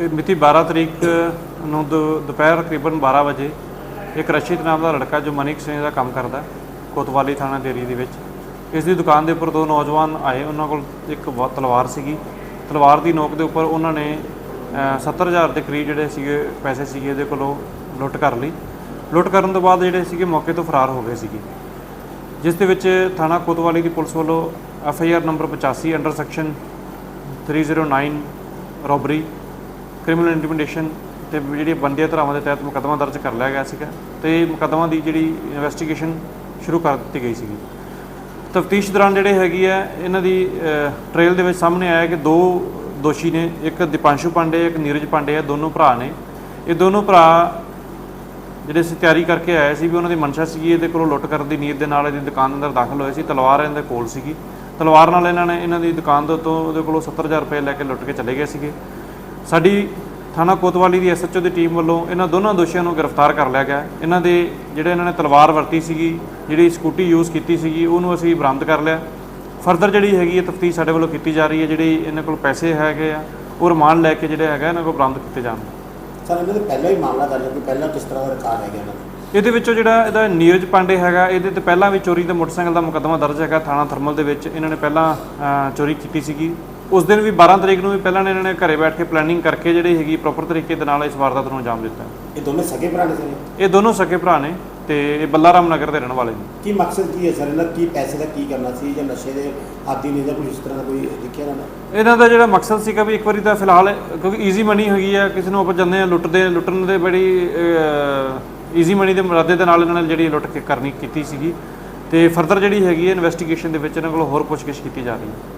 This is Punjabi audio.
ਇਹ ਮਿਤੀ 12 ਤਰੀਕ ਨੂੰ ਦੁ- ਦੁਪਹਿਰ ਤਕਰੀਬਨ 12 ਵਜੇ ਇੱਕ ਰਸ਼ੀਦ ਨਾਮ ਦਾ ਲੜਕਾ ਜੋ ਮਨਿਕ ਸਿੰਘ ਦਾ ਕੰਮ ਕਰਦਾ ਕੋਤਵਾਲੀ ਥਾਣਾ ਦੇ ਦੇ ਵਿੱਚ। ਇਸ ਦੀ ਦੁਕਾਨ ਦੇ ਉੱਪਰ ਦੋ ਨੌਜਵਾਨ ਆਏ। ਉਹਨਾਂ ਕੋਲ ਇੱਕ ਵਾ- ਤਲਵਾਰ ਸੀਗੀ। ਤਲਵਾਰ ਦੀ ਨੋਕ ਦੇ ਉੱਪਰ ਉਹਨਾਂ ਨੇ ਅ, 70000 ਦੇ ਕਰੀਬ ਜਿਹੜੇ ਸੀਗੇ ਪੈਸੇ ਸੀਗੇ ਇਹਦੇ ਕੋਲੋਂ ਲੁੱਟ ਕਰ ਲਈ। ਲੁੱਟ ਕਰਨ ਤੋਂ ਬਾਅਦ ਜਿਹੜੇ ਸੀਗੇ ਮੌਕੇ ਤੋਂ ਫਰਾਰ ਹੋ ਗਏ ਸੀਗੇ। ਜਿਸ ਦੇ ਵਿੱਚ ਥਾਣਾ ਕੋਤਵਾਲੀ ਦੀ ਪੁਲਿਸ ਵੱਲੋਂ F I R number 85 under section 309 robbery criminal intimidation ਤੇ ਜਿਹੜੀ ਬੰਦੀਆਂ ਧਾਰਾਵਾਂ ਦੇ ਤਹਿਤ ਮੁਕੱਦਮਾ ਦਰਜ ਕਰ ਲਿਆ ਗਿਆ ਸੀਗਾ ਤੇ ਮੁਕੱਦਮਾ ਦੀ ਜਿਹੜੀ ਇਨਵੈਸਟੀਗੇਸ਼ਨ ਸ਼ੁਰੂ ਕਰ ਦਿੱਤੀ ਗਈ ਸੀਗੀ। ਤਫਤੀਸ਼ ਦੌਰਾਨ ਜਿਹੜੇ ਹੈਗੀ ਹੈ, ਇਹਨਾਂ ਦੀ ਟ੍ਰੇਲ ਦੇ ਵਿੱਚ ਸਾਹਮਣੇ ਆਇਆ ਕਿ ਦੋ ਦੋਸ਼ੀ ਨੇ, ਇੱਕ ਦੀਪਾਂਸ਼ੂ ਪਾਂਡੇ, ਇੱਕ ਨੀਰਜ ਪਾਂਡੇ ਆ ਦੋਨੋਂ ਭਰਾ ਨੇ। ਇਹ ਦੋਨੋਂ ਭਰਾ ਜਿਹੜੇ ਸੀ ਤਿਆਰੀ ਕਰਕੇ ਆਏ ਸੀ ਵੀ ਉਹਨਾਂ ਦੀ ਮਨਸ਼ਾ ਸੀਗੀ, ਇਹਦੇ ਕੋਲੋਂ ਲੁੱਟ ਕਰਨ ਦੀ ਨੀਅਤ ਦੇ ਨਾਲ ਇਹਦੀ ਦੁਕਾਨ ਅੰਦਰ ਦਾਖਲ ਹੋਏ ਸੀ, ਤਲਵਾਰ ਇਹਨਾਂ ਦੇ ਕੋਲ ਸੀਗੀ। ਤਲਵਾਰ ਨਾਲ ਇਹਨਾਂ ਨੇ, ਇਹਨਾਂ ਦੀ ਦੁਕਾਨ ਦੇ ਉੱਤੋਂ ਉਹਦੇ ਕੋਲੋਂ 70000 ਰੁਪਏ ਲੈ ਕੇ ਲੁੱਟ ਕੇ ਚਲੇ ਗਏ ਸੀਗੇ। ਸਾਡੀ ਥਾਣਾ ਕੋਤਵਾਲੀ ਦੀ ਐਸਐਚਓ ਦੀ ਟੀਮ ਵੱਲੋਂ ਇਹਨਾਂ ਦੋਨਾਂ ਦੋਸ਼ੀਆਂ ਨੂੰ ਗ੍ਰਿਫਤਾਰ ਕਰ ਲਿਆ ਗਿਆ। ਇਹਨਾਂ ਦੇ ਜਿਹੜੇ ਇਹਨਾਂ ਨੇ ਤਲਵਾਰ ਵਰਤੀ ਸੀਗੀ ਜਿਹੜੀ ਸਕੂਟੀ ਯੂਜ਼ ਕੀਤੀ ਸੀਗੀ ਉਹਨੂੰ ਅਸੀਂ ਬਰਾਮਦ ਕਰ ਲਿਆ। ਫਰਦਰ ਜਿਹੜੀ ਹੈਗੀ ਹੈ ਤਫਤੀਸ਼ ਸਾਡੇ ਵੱਲੋਂ ਕੀਤੀ ਜਾ ਰਹੀ ਹੈ ਜਿਹੜੀ ਇਹਨਾਂ ਕੋਲ ਪੈਸੇ ਹੈਗੇ ਆ ਉਹ ਰਿਮਾਂਡ ਲੈ ਕੇ ਜਿਹੜੇ ਹੈਗਾ ਇਹਨਾਂ ਕੋਲ ਬਰਾਮਦ ਕੀਤੇ ਜਾਣਗੇ ਸਰ ਇਹਨਾਂ ਦੇ ਪਹਿਲਾਂ ਹੀ ਮਾਮਲਾ ਕਰ ਲਿਆ ਕਿ ਪਹਿਲਾਂ ਕਿਸ ਤਰ੍ਹਾਂ ਦਾ ਰਿਕਾਰਡ ਹੈਗਾ ਇਹਨਾਂ ਦਾ? ਇਹਦੇ ਵਿੱਚੋਂ ਜਿਹੜਾ ਇਹਦਾ ਨੀਰਜ ਪਾਂਡੇ ਹੈਗਾ ਇਹਦੇ ਤੇ ਪਹਿਲਾਂ ਵੀ ਚੋਰੀ ਦੇ ਮੋਟਰਸਾਈਕਲ ਦਾ ਮੁਕੱਦਮਾ ਦਰਜ ਹੈਗਾ ਥਾਣਾ ਥਰਮਲ ਦੇ ਵਿੱਚ। ਇਹਨਾਂ ਨੇ ਪਹਿਲਾਂ ਚੋਰੀ ਕੀਤੀ ਸੀਗੀ। ਉਸ ਦਿਨ ਵੀ 12 ਤਰੀਕ ਨੂੰ ਵੀ ਪਹਿਲਾਂ ਇਹਨਾਂ ਨੇ ਘਰੇ ਬੈਠ ਕੇ ਪਲੈਨਿੰਗ ਕਰਕੇ ਜਿਹੜੀ ਹੈਗੀ ਪ੍ਰੋਪਰ ਤਰੀਕੇ ਦੇ ਨਾਲ ਇਸ ਵਾਰਦਾਤ ਨੂੰ ਅੰਜਾਮ ਦਿੱਤਾ। ਇਹ ਦੋਨੇ ਸਗੇ ਭਰਾ ਨੇ ਸਰ? ਇਹ ਦੋਨੋਂ ਸਕੇ ਭਰਾ ਨੇ ਤੇ ਇਹ ਬੱਲਾਰਾਮ ਨਗਰ ਦੇ ਰਹਿਣ ਵਾਲੇ ਨੇ। ਕੀ ਮਕਸਦ ਕੀ ਹੈ ਸਰ? ਇਹਨਾਂ ਦਾ? ਕੀ ਪੈਸੇ ਦਾ ਕੀ ਕਰਨਾ ਸੀ ਜਾਂ ਨਸ਼ੇ ਦੇ ਆਦੀ ਨੇ ਜਾਂ ਕੋਈ ਇਸ ਤਰ੍ਹਾਂ ਦਾ ਕੋਈ ਦੇਖਿਆ ਨੇ? ਇਹਨਾਂ ਦਾ ਜਿਹੜਾ ਮਕਸਦ ਸੀਗਾ ਵੀ ਇੱਕ ਵਾਰੀ ਤਾਂ ਫਿਲਹਾਲ ਕਿਉਂਕਿ ਈਜ਼ੀ ਮਨੀ ਹੈਗੀ ਆ ਕਿਸੇ ਨੂੰ ਆਪਾਂ ਜਾਂਦੇ ਆ ਲੁੱਟਦੇ ਲੁੱਟਣ ਦੇ ਬੜੀ ਈਜ਼ੀ ਮਨੀ ਦੇ ਮੁਰਾਦੇ ਦੇ ਨਾਲ ਇਹਨਾਂ ਨੇ ਜਿਹੜੀ ਲੁੱਟ ਕੇ ਕਰਨੀ ਕੀਤੀ ਸੀਗੀ। ਤੇ ਫਰਦਰ ਜਿਹੜੀ ਹੈਗੀ ਹੈ ਇਨਵੈਸਟੀਗੇਸ਼ਨ ਦੇ ਵਿੱਚ ਇਹਨਾਂ ਕੋਲ ਹੋਰ ਪੁੱਛਗਿੱਛ ਕੀਤੀ ਜਾ ਰਹੀ ਹੈ।